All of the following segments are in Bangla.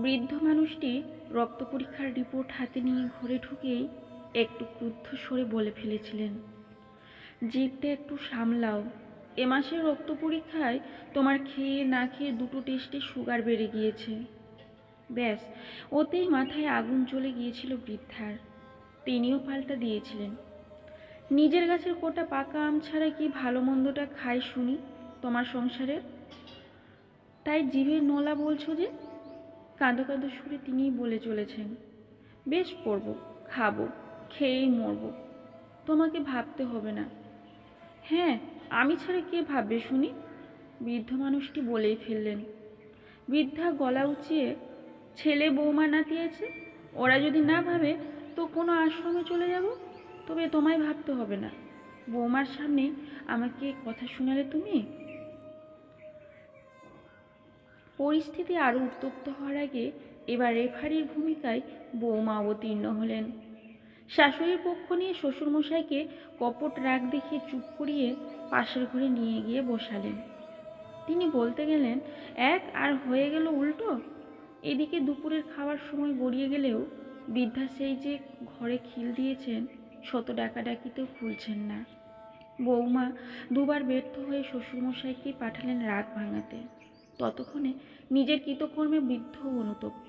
বৃদ্ধ মানুষটি রক্ত পরীক্ষার রিপোর্ট হাতে নিয়ে ঘরে ঢুকেই একটু ক্রুদ্ধ স্বরে বলে ফেলেছিলেন, জিভটা একটু সামলাও। এ মাসের রক্ত পরীক্ষায় তোমার খেয়ে না খেয়ে দুটো টেস্টে সুগার বেড়ে গিয়েছে। ব্যাস, ওতেই মাথায় আগুন চলে গিয়েছিল বৃদ্ধার। তিনিও পাল্টা দিয়েছিলেন, নিজের গাছের কোটা পাকা আম ছাড়া কি ভালো মন্দটা খায় শুনি তোমার সংসারের তাই জিভের নোলা বলছো যে কাঁদো কাঁদো সুরে তিনিই বলে চলেছেন, বেশ পড়ব, খাব, খেয়েই মরবো, তোমাকে ভাবতে হবে না। হ্যাঁ আমি ছাড়া কে ভাববে শুনি? বৃদ্ধ মানুষটি বলেই ফেললেন, বৃদ্ধা গলা উঁচিয়ে, ছেলে বৌমা নাতি আছে ওরা যদি না ভাবে, তো কোনো আশ্রমে চলে যাব? তবে তোমায় ভাবতে হবে না। বৌমার সামনে আমাকে কথা শোনালে তুমি? পরিস্থিতি আরও উত্তপ্ত হওয়ার আগে এবার রেফারির ভূমিকায় বৌমা অবতীর্ণ হলেন। শাশুড়ির পক্ষ নিয়ে শ্বশুরমশাইকে কপট রাগ দেখিয়ে চুপ করিয়ে পাশের ঘরে নিয়ে গিয়ে বসালেন। তিনি বলতে গেলেন, এক, আর হয়ে গেল উল্টো। এদিকে দুপুরের খাওয়ার সময় গড়িয়ে গেলেও বৃদ্ধা সেই যে ঘরে খিল দিয়েছেন, শত ডাকাডাকিতেও খুলছেন না। বৌমা দুবার ব্যর্থ হয়ে শ্বশুরমশাইকে পাঠালেন রাগ ভাঙাতে। ততক্ষণে নিজের কৃতকর্মে বৃদ্ধ অনুতপ্ত।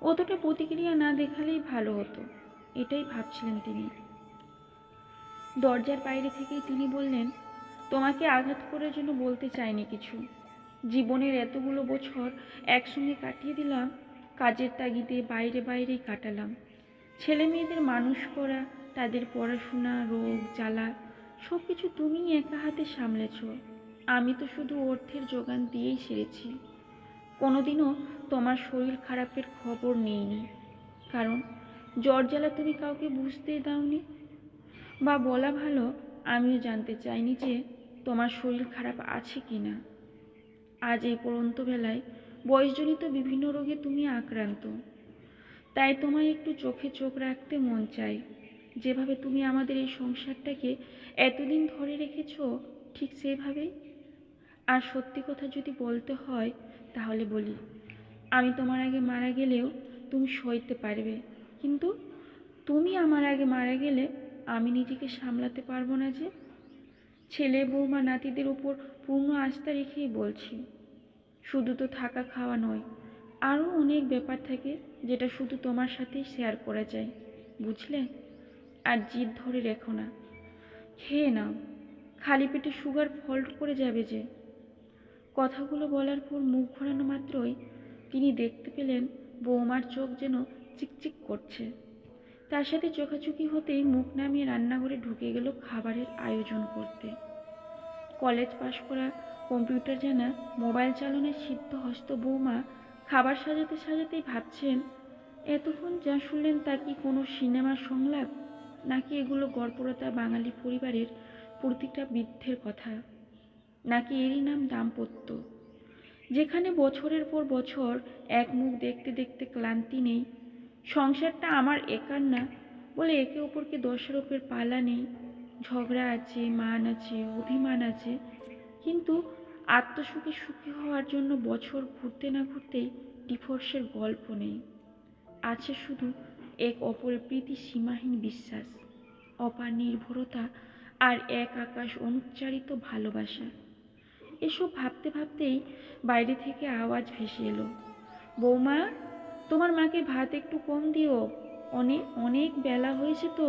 অতটা প্রতিক্রিয়া না দেখালেই ভালো হতো, এটাই ভাবছিলেন তিনি। দরজার বাইরে থেকেই তিনি বললেন, তোমাকে আঘাত করার জন্য বলতে চাইনি কিছু। জীবনের এতগুলো বছর একসঙ্গে কাটিয়ে দিলাম, কাজের তাগিদে বাইরে বাইরেই কাটালাম। ছেলে মেয়েদের মানুষ করা, তাদের পড়াশোনা, রোগ, জ্বালা সব কিছু তুমিই একা হাতে সামলেছ। আমি তো শুধু অর্থের যোগান দিয়েই সেরেছি। কোনোদিনও তোমার শরীর খারাপের খবর নেইনি। কারণ জ্বর জ্বালা তুমি কাউকে বুঝতেই দাওনি। বা বলা ভালো, আমিও জানতে চাইনি যে তোমার শরীর খারাপ আছে কি না আজ এই পড়ন্ত বেলায় বয়সজনিত বিভিন্ন রোগে তুমি আক্রান্ত। তাই তোমায় একটু চোখে চোখ রাখতে মন চাই। যেভাবে তুমি আমাদের এই সংসারটাকে এতদিন ধরে রেখেছ, ঠিক সেভাবেই আর সত্যি কথা যদি বলতে হয়, তাহলে বলি, আমি তোমার আগে মারা গেলেও তুমি সইতে পারবে। কিন্তু তুমি আমার আগে মারা গেলে আমি নিজেকে সামলাতে পারব না যে। ছেলে, বৌমা, নাতিদের উপর পূর্ণ আস্থা রেখেই বলছি, শুধু তো থাকা খাওয়া নয়, আরও অনেক ব্যাপার থাকে যেটা শুধু তোমার সাথেই শেয়ার করা যায়, বুঝলে? আর জিদ ধরে রেখো না। খেয়ে নাও, খালি পেটে সুগার ফল্ট করে যাবে যে। কথাগুলো বলার পর মুখ ঘোরানো মাত্রই তিনি দেখতে পেলেন বৌমার চোখ যেন চিকচিক করছে। তার সাথে চোখাচুকি হতেই মুখ নামিয়ে রান্নাঘরে ঢুকে গেল খাবারের আয়োজন করতে। কলেজ পাশ করা কম্পিউটার জানা মোবাইল চালনায় সিদ্ধ হস্ত বৌমা খাবার সাজাতে সাজাতেই ভাবছেন, এতক্ষণ যা শুনলেন তা কি কোনো সিনেমার সংলাপ? নাকি এগুলো গর্বরতা বাঙালি পরিবারের প্রতিটা বৃদ্ধের কথা? নাকি এরই নাম দাম্পত্য? যেখানে বছরের পর বছর এক মুখ দেখতে দেখতে ক্লান্তি নেই, সংসারটা আমার একার না বলে একে অপরকে দোষারোপের পালা নেই। ঝগড়া আছে, মান আছে, অভিমান আছে, কিন্তু আত্মসুখে সুখী হওয়ার জন্য বছর ঘুরতে না ঘুরতেই ডিভোর্সের গল্প নেই। আছে শুধু এক অপরের প্রীতি সীমাহীন বিশ্বাস, অপার নির্ভরতা আর এক আকাশ অনুচ্চারিত ভালোবাসা। এসব ভাবতে ভাবতেই বাইরে থেকে আওয়াজ ভেসে এলো। বৌমা, তোমার মাকে ভাত একটু কম দিও। অনেক অনেক বেলা হয়েছে তো।